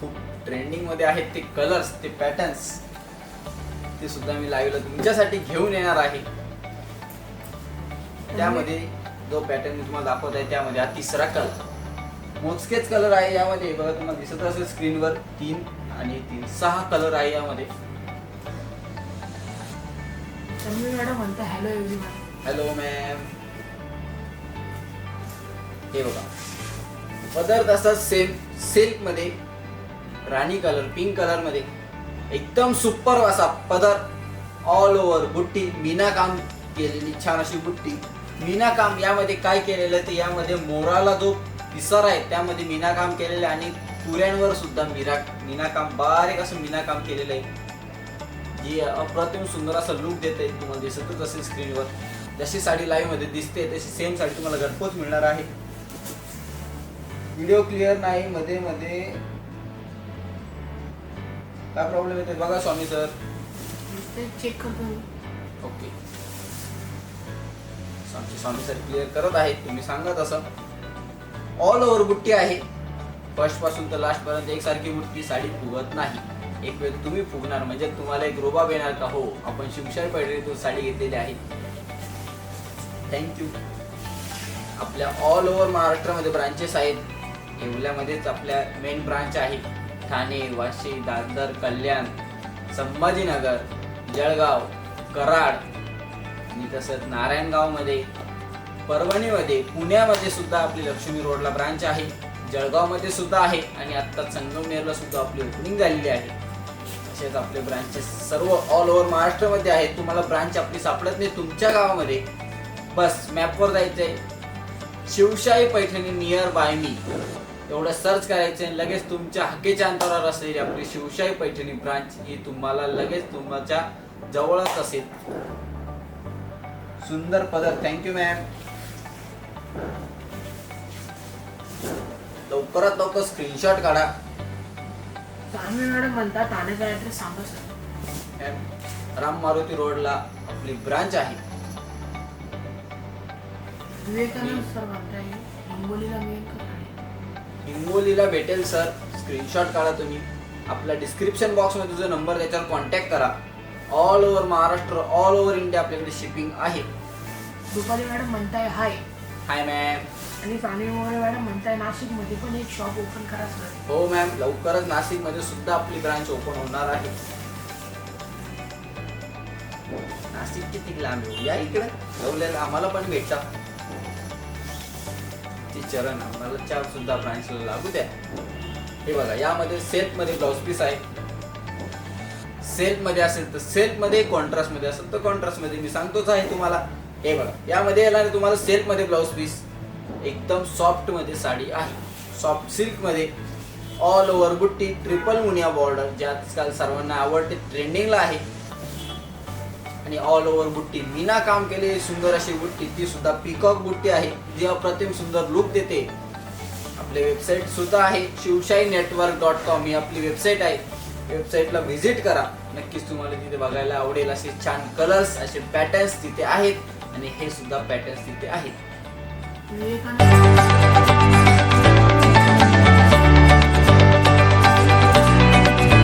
खूप ट्रेंडिंगमध्ये आहेत ते कलर्स ते पॅटर्न्स ते सुद्धा मी लाईव्हला तुमच्यासाठी घेऊन येणार आहे. त्यामध्ये जो पॅटर्न मी तुम्हाला दाखवत आहे त्यामध्ये हा तिसरा कलर मोजकेच कलर आहे यामध्ये. बघा तुम्हाला दिसत असेल स्क्रीनवर तीन आणि तीन. सहा कलर आहे यामध्ये. तन्वी मॅडम म्हणता हॅलो हॅलो मॅम हे बघा. पदर तसाच सेम सिल्कमध्ये राणी कलर पिंक कलरमध्ये. एकदम सुपर असा पदर. ऑल ओव्हर बुट्टी. मीनाकाम केलेली छान अशी बुट्टी. मीनाकाम यामध्ये काय केलेलं आहे? ते यामध्ये मोराला जो पिसर आहे त्यामध्ये मीनाकाम केलेलं आहे आणि पुऱ्यांवर सुद्धा मीरा मीनाकाम बारीक असं मीनाकाम केलेलं आहे. जी अप्रतिम सुंदर असं लुक देते तुम्हाला दिसतच असेल स्क्रीनवर जशी साडी लाईव्हमध्ये दिसते तशी सेम साडी तुम्हाला घरपोच मिळणार आहे. व्हिडिओ क्लिअर नाही मध्ये मध्ये काय प्रॉब्लेम येते बघा स्वामी सर. चेक करतो ओके आमचे स्वामी सर क्लिअर करत आहेत. तुम्ही सांगा तसं. ऑल ओव्हर बुट्टी आहे. फर्स्टपासून तर लास्ट पर्यंत एकसारखी बुट्टी साडी फुगत नाही. एक वेळ तुम्ही फुगणार म्हणजे तुम्हाला एक रोबाब येणार का? हो आपण शिवशाही पैठणीतून साडी घेतलेली आहे. थँक्यू आपल्या ऑल ओव्हर महाराष्ट्रामध्ये ब्रांचेस आहेत. येवल्यामध्येच आपल्या मेन ब्रांच आहे. ठाणे वाशी दादर कल्याण संभाजीनगर जळगाव कराड आणि तसंच नारायणगावमध्ये परभणीमध्ये पुण्यामध्ये सुद्धा आपली लक्ष्मी रोडला ब्रांच आहे. जळगावमध्ये सुद्धा आहे आणि आत्ता संगमनेरला सुद्धा आपली ओपनिंग झालेली आहे. तसेच आपले ब्रांचेस सर्व ऑल ओव्हर महाराष्ट्रामध्ये आहेत. तुम्हाला ब्रांच आपली सापडत नाही. तुमच्या गावामध्ये बस मॅपवर जायचंय. शिवशाही पैठणी नियर बाय मी एवढं सर्च करायचं आणि लगेच तुमच्या हकेच्या अंतरावर असलेली आपली शिवशाही पैठणी ब्रांच ही तुम्हाला लगेच तुमच्या जवळच असेल. सुंदर पदर. थँक्यू मॅम लवकरात लवकर स्क्रीनशॉट काढा. मॅडम म्हणता ठाण्याचा ऍड्रेस सांगा सर मॅम राम मारुती रोडला आपली ब्रांच आहे. विवेकानंद सर म्हणताय हिंगोलीला ठाणे? हिंगोलीला भेटेल सर स्क्रीनशॉट काढा तुम्ही. आपल्या डिस्क्रिप्शन बॉक्समध्ये जो नंबर त्याच्यावर कॉन्टॅक्ट करा. All over Maharashtra all over India आपल्याकडे शिपिंग आहे. रुपाली मॅडम म्हणताय हाय हाय मॅम आणि तानवी मोरे मॅडम म्हणताय नाशिकमध्ये पण एक शॉप ओपन करा सर हो मॅम लवकरच नाशिकमध्ये सुद्धा आपली ब्रांच ओपन होणार आहे. नाशिक किती लांब आहे? या इकडे. जवळेला आम्हाला पण भेटा. ती चरण आम्हाला चार सुद्धा ब्रांचला लागू द्या. हे बघा यामध्ये सेटमध्ये ब्लाऊज पीस आहे. सेलमध्ये असेल तर सेल्फ कॉन्ट्रास्टमध्ये असेल तर कॉन्ट्रास्टमध्ये मी सांगतोच आहे तुम्हाला. हे बघा यामध्ये येणार तुम्हाला सेलमध्ये ब्लाऊज पीस एकदम सॉफ्टमध्ये साडी आहे. सॉफ्ट सिल्कमध्ये ऑल ओव्हर बुट्टी ट्रिपल मुनिया बॉर्डर जे आजकाल सर्वांना आवडते ट्रेंडिंगला आहे. आणि ऑल ओव्हर बुट्टी. मीना काम केलेली सुंदर अशी बुट्टी. ती सुद्धा पिकॉक बुट्टी आहे. जी अप्रतिम सुंदर लुक देते. आपली वेबसाईट सुद्धा आहे. शिवशाही नेटवर्क डॉट कॉम ही आपली वेबसाईट आहे. वेबसाईटला व्हिजिट करा. नक्कीच तुम्हाला तिथे बघायला आवडेल असे छान कलर्स असे पॅटर्न्स तिथे आहेत. आणि हे सुद्धा पॅटर्न्स तिथे आहेत.